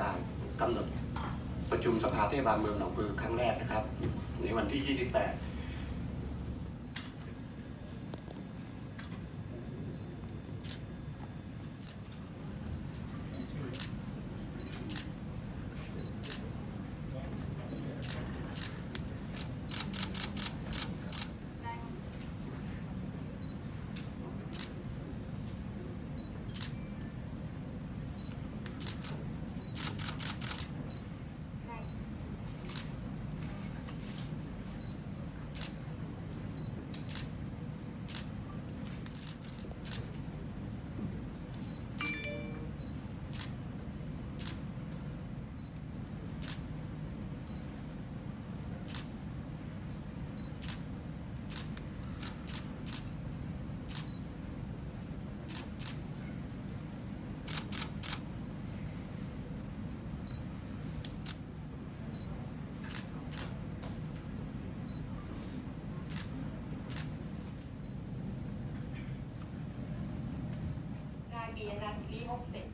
การกำหนดประชุมสภาเทศบาลเมืองหนองบือครั้งแรกนะครับ ในวันที่ 28 ปีนันท์ลีหกสิบ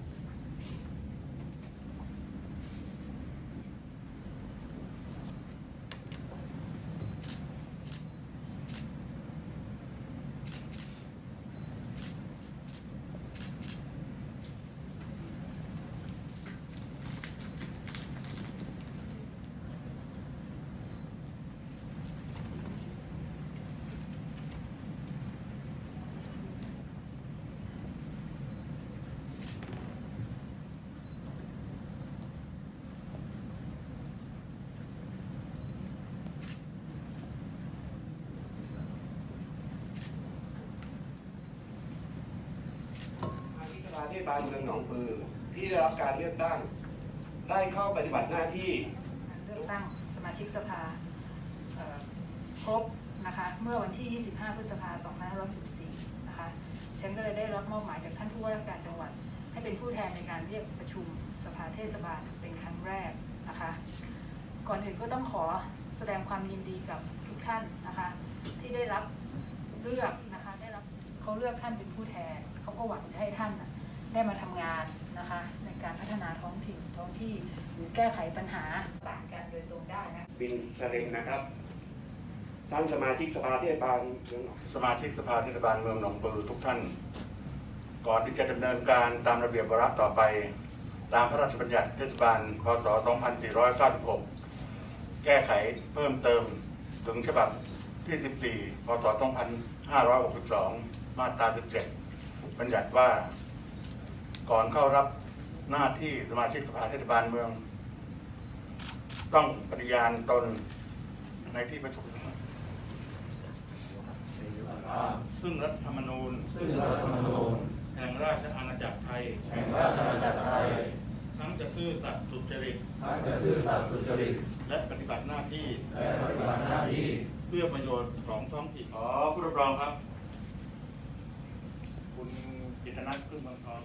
ทาง ที่สภาเทศบาลเมืองหนองปือ ที่ได้รับการเลือกตั้ง ได้เข้าปฏิบัติหน้าที่ เลือกตั้งสมาชิกสภาเอ่อครบนะคะเมื่อวันที่ 25 พฤษภาคม2564นะคะฉันก็เลยได้รับมอบหมายจากท่านผู้ว่าราชการจังหวัด ให้เป็นผู้แทนในการเรียกประชุมสภาเทศบาลเป็นครั้งแรกนะคะ ก่อนอื่นก็ต้องขอแสดงความยินดีกับทุกท่านนะคะ ที่ได้รับเลือกนะคะได้รับเขาเลือกท่านเป็นผู้แทนเขาก็หวังจะให้ท่านนะ ได้มาทำงานนะคะ ในการพัฒนาท้องถิ่นท้องที่หรือแก้ไขปัญหาต่างกันโดยตรงได้นะบินสเลงนะครับท่านสมาชิกสภาเทศบาลเมืองหนองสมาชิกสภาเทศบาลเมืองหนองปือทุกท่าน ก่อนที่จะดำเนินการตามระเบียบวาระต่อไป ตามพระราชบัญญัติเทศบาลพศ 2496 แก้ไขเพิ่มเติมถึงฉบับที่ 14 พศ 2562 มาตรา 17 บัญญัติว่า ก่อนเข้ารับหน้าที่สมาชิกสภาเทศบาลเมือง ต้องปฏิญาณตนในที่ประชุมซึ่งรัฐธรรมนูญซึ่งรัฐธรรมนูญแห่งราชอาณาจักรไทย แห่งราชอาณาจักรไทย ทั้งจะซื่อสัตย์สุจริต ทั้งจะซื่อสัตย์สุจริต และปฏิบัติหน้าที่ และปฏิบัติหน้าที่ เพื่อประโยชน์ของท้องถิ่นขอผู้รับรองครับ คุณกิตนัทพึ่งบางทอง